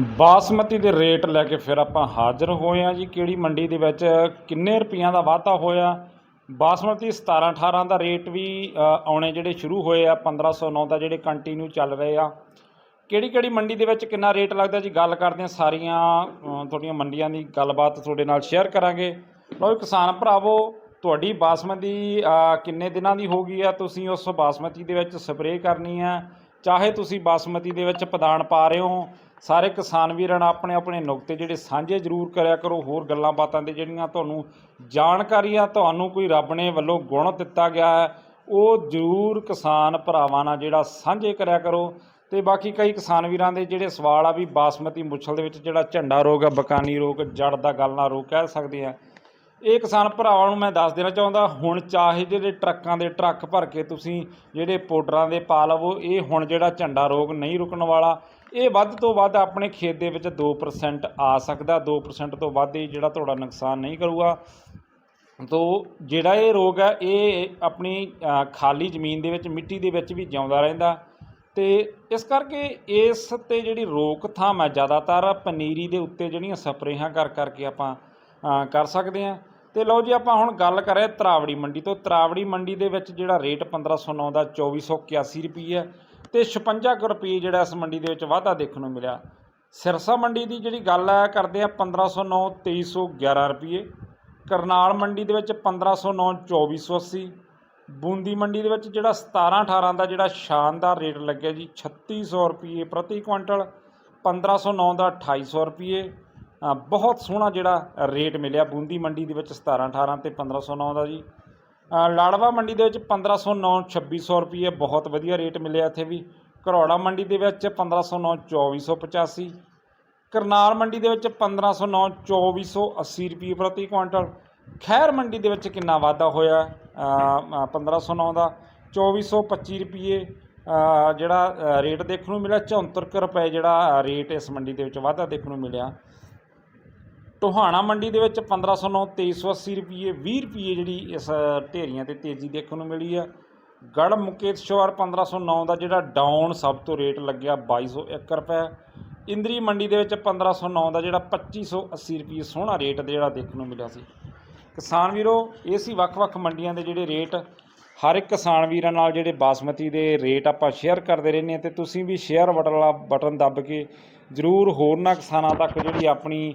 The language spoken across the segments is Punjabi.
ਬਾਸਮਤੀ ਦੇ ਰੇਟ ਲੈ ਕੇ ਫਿਰ ਆਪਾਂ ਹਾਜ਼ਰ ਹੋਏ ਆ ਜੀ। ਕਿਹੜੀ ਮੰਡੀ ਦੇ ਵਿੱਚ ਕਿੰਨੇ ਰੁਪਈਆਂ ਦਾ ਵਾਧਾ ਹੋਇਆ? ਬਾਸਮਤੀ 17 18 ਦਾ ਰੇਟ ਵੀ ਆਉਣੇ ਜਿਹੜੇ ਸ਼ੁਰੂ ਹੋਏ ਆ 1509 ਦਾ ਜਿਹੜੇ ਕੰਟੀਨਿਊ ਚੱਲ ਰਹੇ ਆ। ਕਿਹੜੀ ਕਿਹੜੀ ਮੰਡੀ ਦੇ ਵਿੱਚ ਕਿੰਨਾ ਰੇਟ ਲੱਗਦਾ ਜੀ? ਗੱਲ ਕਰਦੇ ਹਾਂ ਸਾਰੀਆਂ ਤੁਹਾਡੀਆਂ ਮੰਡੀਆਂ ਦੀ ਗੱਲਬਾਤ ਤੁਹਾਡੇ ਨਾਲ ਸ਼ੇਅਰ ਕਰਾਂਗੇ। ਲਓ ਕਿਸਾਨ ਭਰਾਵੋ, ਤੁਹਾਡੀ ਬਾਸਮਤੀ ਕਿੰਨੇ ਦਿਨਾਂ ਦੀ ਹੋ ਗਈ ਆ? ਤੁਸੀਂ ਉਸ ਬਾਸਮਤੀ ਦੇ ਵਿੱਚ ਸਪਰੇਅ ਕਰਨੀ ਆ। ਚਾਹੇ ਤੁਸੀਂ ਬਾਸਮਤੀ ਦੇ ਵਿੱਚ ਪਦਾਨ ਪਾ ਰਹੇ ਹੋ, ਸਾਰੇ ਕਿਸਾਨ ਵੀਰਾਂ ਨਾਲ ਆਪਣੇ ਆਪਣੇ ਨੁਕਤੇ ਜਿਹੜੇ ਸਾਂਝੇ ਜ਼ਰੂਰ ਕਰਿਆ ਕਰੋ, ਹੋਰ ਗੱਲਾਂ ਬਾਤਾਂ ਦੇ ਜਿਹੜੀਆਂ ਤੁਹਾਨੂੰ ਜਾਣਕਾਰੀਆਂ ਤੁਹਾਨੂੰ ਕੋਈ ਰੱਬ ਨੇ ਵੱਲੋਂ ਗੁਣ ਦਿੱਤਾ ਗਿਆ ਹੈ, ਉਹ ਜ਼ਰੂਰ ਕਿਸਾਨ ਭਰਾਵਾਂ ਨਾਲ ਜਿਹੜਾ ਸਾਂਝੇ ਕਰਿਆ ਕਰੋ। ਤੇ ਬਾਕੀ ਕਈ ਕਿਸਾਨ ਵੀਰਾਂ ਦੇ ਜਿਹੜੇ ਸਵਾਲ ਆ ਵੀ ਬਾਸਮਤੀ ਮੁੱਛਲ ਦੇ ਵਿੱਚ ਜਿਹੜਾ ਝੰਡਾ ਰੋਗ ਆ, ਬਕਾਨੀ ਰੋਗ, ਜੜ ਦਾ ਗੱਲ ਗਲਣਾ ਰੋਗ ਕਹਿ ਸਕਦੇ ਆ ਇਹ ਕਿਸਾਨ ਭਰਾਵਾਂ ਨੂੰ ਮੈਂ ਦੱਸ ਦੇਣਾ ਚਾਹੁੰਦਾ, ਹੁਣ ਚਾਹੇ ਜਿਹੜੇ ਟਰੱਕਾਂ ਦੇ ਟਰੱਕ ਭਰ ਕੇ ਤੁਸੀਂ ਜਿਹੜੇ ਪਾਊਡਰਾਂ ਦੇ ਪਾ ਲਵੋ, ਇਹ ਹੁਣ ਜਿਹੜਾ ਝੰਡਾ ਰੋਗ ਨਹੀਂ ਰੁਕਣ ਵਾਲਾ, ਇਹ ਵੱਧ ਤੋਂ ਵੱਧ ਆਪਣੇ ਖੇਤ ਦੇ ਵਿੱਚ 2% ਆ ਸਕਦਾ 2% ਤੋਂ ਵੱਧ ਇਹ ਜਿਹੜਾ ਤੁਹਾਡਾ ਨੁਕਸਾਨ ਨਹੀਂ ਕਰੂਗਾ। ਤੋ ਜਿਹੜਾ ਇਹ ਰੋਗ ਹੈ, ਇਹ ਆਪਣੀ ਖਾਲੀ ਜ਼ਮੀਨ ਦੇ ਵਿੱਚ, ਮਿੱਟੀ ਦੇ ਵਿੱਚ ਵੀ ਜਿਉਂਦਾ ਰਹਿੰਦਾ। ਤੇ ਇਸ ਕਰਕੇ ਇਸ ਤੇ ਜਿਹੜੀ ਰੋਕਥਾਮ ਹੈ, ਜ਼ਿਆਦਾਤਰ ਪਨੀਰੀ ਦੇ ਉੱਤੇ ਜਿਹੜੀਆਂ ਸਪਰੇਹਾਂ ਕਰ ਕਰਕੇ ਆਪਾਂ ਕਰ ਸਕਦੇ ਹਾਂ। ਤੇ ਲਓ ਜੀ ਆਪਾਂ ਹੁਣ ਗੱਲ ਕਰ ਕਰੇ ਤਰਾਵੜੀ ਮੰਡੀ ਤੋਂ। ਤਰਾਵੜੀ ਮੰਡੀ ਦੇ ਵਿੱਚ ਜਿਹੜਾ ਰੇਟ 1509 ਦਾ 2481 ਰੁਪਏ ਹੈ ਤੇ 56 ਕੁ ਰੁਪਏ ਜਿਹੜਾ ਇਸ ਮੰਡੀ ਦੇ ਵਿੱਚ ਵਾਧਾ ਦੇਖਣ ਨੂੰ ਮਿਲਿਆ। ਸਿਰਸਾ ਮੰਡੀ ਦੀ ਜਿਹੜੀ ਗੱਲ ਹੈ ਕਰਦੇ ਆ 1509 2311 ਰੁਪਏ ਕਰਨਾਲ ਮੰਡੀ ਦੇ ਵਿੱਚ 1509 2480 ਬੂੰਦੀ ਮੰਡੀ ਦੇ ਵਿੱਚ ਜਿਹੜਾ 17 18 ਦਾ ਜਿਹੜਾ ਸ਼ਾਨਦਾਰ ਰੇਟ ਲੱਗਿਆ ਜੀ 3600 ਰੁਪਏ ਪ੍ਰਤੀ ਕੁਇੰਟਲ। 1509 ਦਾ 2800 ਰੁਪਏ ਅ, ਬਹੁਤ ਸੋਹਣਾ ਜਿਹੜਾ ਰੇਟ ਮਿਲਿਆ ਬੂੰਦੀ ਮੰਡੀ ਦੇ ਵਿੱਚ 17 18 ਤੇ 1509 ਦਾ ਜੀ। ਲਾੜਵਾ ਮੰਡੀ ਦੇ ਵਿੱਚ 1509 2600 ਰੁਪਏ ਬਹੁਤ ਵਧੀਆ ਰੇਟ ਮਿਲਿਆ ਇੱਥੇ ਵੀ। ਘਰੌੜਾ ਮੰਡੀ ਦੇ ਵਿੱਚ 1509 2485 ਕਰਨਾਲ ਮੰਡੀ ਦੇ ਵਿੱਚ 1509 2480 ਰੁਪਏ ਪ੍ਰਤੀ ਕੁਇੰਟਲ ਖੈਰ ਮੰਡੀ ਦੇ ਵਿੱਚ ਕਿੰਨਾ ਵਾਧਾ ਹੋਇਆ ਅ, ਅ, 1509 ਦਾ। 2425 ਰੁਪਏ ਅ, ਜਿਹੜਾ ਰੇਟ ਦੇਖਣ ਨੂੰ ਮਿਲਿਆ 74 ਕੁ ਰੁਪਏ ਜਿਹੜਾ ਰੇਟ ਇਸ ਮੰਡੀ ਦੇ ਵਿੱਚ ਵਾਧਾ ਦੇਖਣ ਨੂੰ ਮਿਲਿਆ। ਟੋਹਾਣਾ ਮੰਡੀ ਦੇ ਵਿੱਚ 1509 2380 ਰੁਪਏ 20 ਰੁਪਏ ਜਿਹੜੀ ਇਸ ਢੇਰੀਆਂ ਤੇ ਤੇਜ਼ੀ ਦੇਖਣ ਨੂੰ ਮਿਲੀ ਆ। ਗੜ ਮੁਕੇਸ਼ਵਰ 1509 ਦਾ ਜਿਹੜਾ ਡਾਊਨ ਸਭ ਤੋਂ ਰੇਟ ਲੱਗਿਆ 2201 ਰੁਪਏ। ਇੰਦਰੀ ਮੰਡੀ ਦੇ ਵਿੱਚ 1509 ਦਾ ਜਿਹੜਾ 2580 ਰੁਪਏ ਸੋਹਣਾ ਰੇਟ ਜਿਹੜਾ ਦੇਖਣ ਨੂੰ ਮਿਲਿਆ ਸੀ। ਕਿਸਾਨ ਵੀਰੋ, ਇਹ ਸੀ ਵੱਖ-ਵੱਖ ਮੰਡੀਆਂ ਦੇ ਜਿਹੜੇ ਰੇਟ। ਹਰ ਇੱਕ ਕਿਸਾਨ ਵੀਰਾਂ ਨਾਲ ਜਿਹੜੇ ਬਾਸਮਤੀ ਦੇ ਰੇਟ ਆਪਾਂ ਸ਼ੇਅਰ ਕਰਦੇ ਰਹਿੰਦੇ ਹਾਂ ਤੇ ਤੁਸੀਂ ਵੀ ਸ਼ੇਅਰ ਬਟਨ ਵਾਲਾ ਬਟਨ ਦੱਬ ਕੇ ਜ਼ਰੂਰ ਹੋਰਨਾਂ ਕਿਸਾਨਾਂ ਤੱਕ ਜਿਹੜੀ ਆਪਣੀ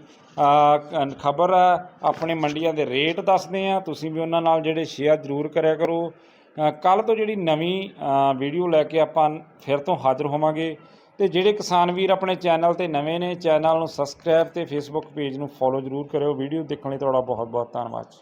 ਖਬਰ ਆ, ਆਪਣੇ ਮੰਡੀਆਂ ਦੇ ਰੇਟ ਦੱਸਦੇ ਆ ਤੁਸੀਂ ਵੀ ਉਹਨਾਂ ਨਾਲ ਜਿਹੜੇ ਸ਼ੇਅਰ ਜ਼ਰੂਰ ਕਰਿਆ ਕਰੋ। ਕੱਲ ਤੋਂ ਜਿਹੜੀ ਨਵੀਂ ਵੀਡੀਓ ਲੈ ਕੇ ਆਪਾਂ ਫਿਰ ਤੋਂ ਹਾਜ਼ਰ ਹੋਵਾਂਗੇ। ਤੇ ਜਿਹੜੇ ਕਿਸਾਨ ਵੀਰ ਆਪਣੇ ਚੈਨਲ ਤੇ ਨਵੇਂ ਨੇ, ਚੈਨਲ ਨੂੰ ਸਬਸਕ੍ਰਾਈਬ ਤੇ ਫੇਸਬੁੱਕ ਪੇਜ ਨੂੰ ਫੋਲੋ ਜ਼ਰੂਰ ਕਰਿਓ। ਵੀਡੀਓ ਦੇਖਣ ਲਈ ਤੁਹਾਡਾ ਬਹੁਤ ਬਹੁਤ ਧੰਨਵਾਦ।